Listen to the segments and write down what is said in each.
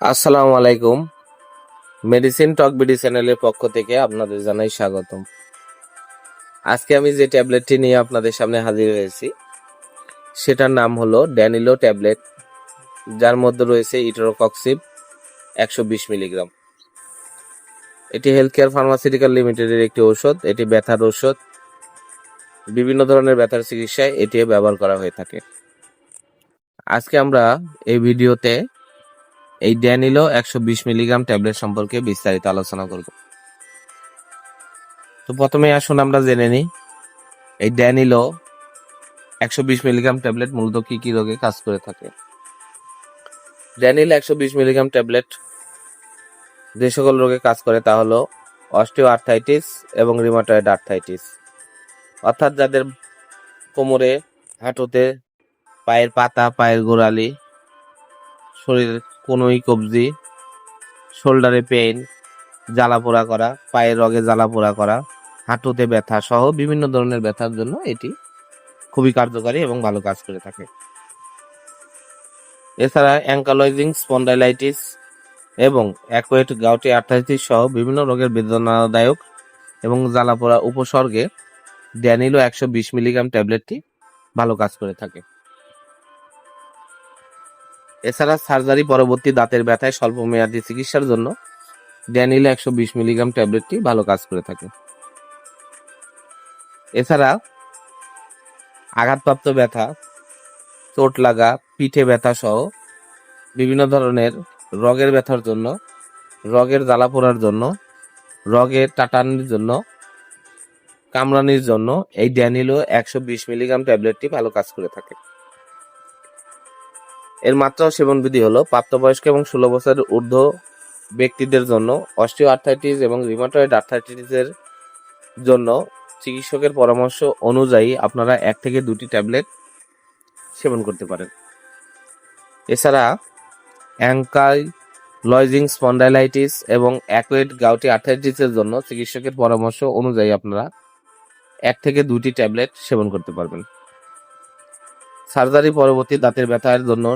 আসসালামু আলাইকুম। মেডিসিন টক বিডি চ্যানেলের পক্ষ থেকে আপনাদের জানাই স্বাগতম। আজকে আমি যে ট্যাবলেটটি নিয়ে আপনাদের সামনে হাজির হয়েছি, সেটার নাম হলো ড্যানিলো ট্যাবলেট যার মধ্যে রয়েছে ইটোরোকক্সিব একশো বিশ মিলিগ্রাম। এটি হেলথ কেয়ার ফার্মাসিউটিক্যাল লিমিটেডের একটি ঔষধ, এটি ব্যথার ঔষধ। বিভিন্ন ধরনের ব্যথার চিকিৎসায় এটি ব্যবহার করা হয়ে থাকে। আজকে আমরা এই ভিডিওতে এই ড্যানিলো একশো বিশ মিলিগ্রাম ট্যাবলেট সম্পর্কে বিস্তারিত আলোচনা করব। তো প্রথমে আসুন আমরা জেনে নিই, এই ড্যানিলো একশো বিশ মিলিগ্রাম ট্যাবলেট মূলত কি কি রোগে কাজ করে থাকে? ড্যানিল একশো বিশ মিলিগ্রাম ট্যাবলেট যে সকল রোগে কাজ করে তা হলো অস্টিও আর্থাইটিস এবং রিমাটয়েড আর্থাইটিস। অর্থাৎ যাদের কোমরে হাঁটুতে পায়ের পাতা, পায়ের গোড়ালি শরীরের কোনোই কবজি, শোল্ডারে পেইন জ্বালা পোড়া করা, পায়ের রগে জ্বালা পোড়া করা, হাঁটুতে ব্যথা সহ বিভিন্ন ধরনের ব্যথার জন্য এটি খুবই কার্যকারী এবং ভালো কাজ করে থাকে। এছাড়া অ্যাঙ্কালয়েজিং স্পন্ডাইলাইটিস এবং অ্যাকোয়েট গাউটি আর্থাইটিস সহ বিভিন্ন রোগের বেদনাদায়ক এবং জ্বালা পোড়া উপসর্গে ড্যানিলো একশো বিশ মিলিগ্রাম ট্যাবলেটটি ভালো কাজ করে থাকে। এছাড়া সার্জারি পরবর্তী দাঁতের ব্যথায় স্বল্পমেয়াদী চিকিৎসার জন্য ড্যানিলো একশো বিশ মিলিগ্রাম ট্যাবলেটটি ভালো কাজ করে থাকে। এছাড়া আঘাতপ্রাপ্ত ব্যথা, চোট লাগা, পিঠে ব্যথা সহ বিভিন্ন ধরনের রগের ব্যথার জন্য, রগের জ্বালা পোড়ার জন্য রগের টাটানির জন্য, কামড়ানির জন্য এই ড্যানিলো একশো বিশ মিলিগ্রাম ট্যাবলেটটি ভালো কাজ করে থাকে। এর মাত্রা ও সেবন বিধি হলো, প্রাপ্তবয়স্ক এবং ষোলো বছরের ঊর্ধ্ব ব্যক্তিদের জন্য অস্টিও আর্থাইটিস এবং রিমাটয়েড আর্থাইটিসের জন্য চিকিৎসকের পরামর্শ অনুযায়ী আপনারা এক থেকে দুটি ট্যাবলেট সেবন করতে পারেন। এছাড়া অ্যাঙ্কাই লয়জিং স্পন্ডাইলাইটিস এবং অ্যাকুয়েট গাউটি আর্থাইটিসের জন্য চিকিৎসকের পরামর্শ অনুযায়ী আপনারা এক থেকে দুটি ট্যাবলেট সেবন করতে পারবেন। সার্জারি পরবর্তী দাঁতের ব্যথার জন্য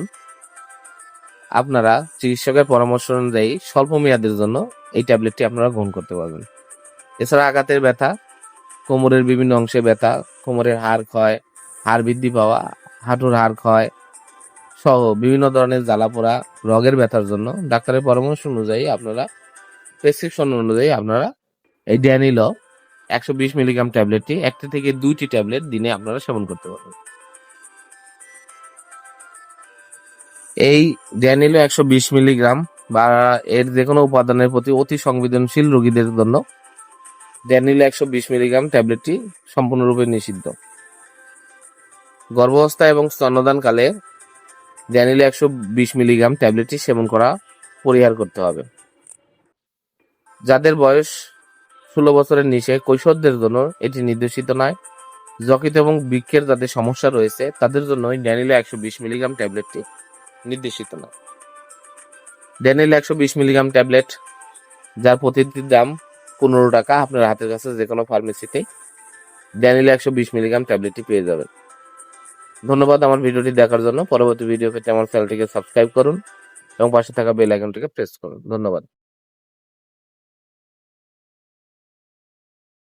আপনারা চিকিৎসকের পরামর্শ অনুযায়ী স্বল্প মেয়াদের জন্য এই ট্যাবলেটটি আপনারা গ্রহণ করতে পারবেন। এছাড়া আঘাতের ব্যথা, কোমরের বিভিন্ন অংশে ব্যথা, কোমরের হাড় ক্ষয়, হাড় বৃদ্ধি পাওয়া, হাঁটুর হাড় ক্ষয় সহ বিভিন্ন ধরনের জ্বালাপোড়া রগের ব্যথার জন্য ডাক্তারের পরামর্শ অনুযায়ী আপনারা, প্রেসক্রিপশন অনুযায়ী আপনারা এই ড্যানিলো একশো বিশ মিলিগ্রাম ট্যাবলেটটি একটা থেকে দুইটি ট্যাবলেট দিনে আপনারা সেবন করতে পারবেন। এই ড্যানিলো একশো বিশ মিলিগ্রাম বা এর যে কোনো উপাদানের প্রতি অতি সংবেদনশীল রোগীদের জন্য। ড্যানিলো একশো বিশ মিলিগ্রাম ট্যাবলেটটি সম্পূর্ণরূপে নিষিদ্ধ। গর্ভাবস্থা এবং স্তন্যদানকালে ড্যানিলো একশো বিশ মিলিগ্রাম ট্যাবলেটটি সেবন করা পরিহার করতে হবে। যাদের বয়স ষোলো বছরের নিচে কৈশোরদের জন্য এটি নির্দেশিত নয়। যকৃত এবং বৃক্ষের যাদের সমস্যা রয়েছে, তাদের জন্য ড্যানিলো একশো বিশ মিলিগ্রাম ট্যাবলেটটি নির্দেশিত নয় ড্যানিল একশো বিশ মিলিগ্রাম ট্যাবলেট যার প্রতিটির দাম পনেরো টাকা আপনার হাতের কাছে যে কোনো ফার্মেসিতে ড্যানিল একশো বিশ মিলিগ্রাম ট্যাবলেটটি পেয়ে যাবেন। ধন্যবাদ আমার ভিডিওটি দেখার জন্য। পরবর্তী ভিডিও পেতে আমার চ্যানেলটিকে সাবস্ক্রাইব করুন এবং পাশে থাকা বেল আইকনটিকে প্রেস করুন। ধন্যবাদ।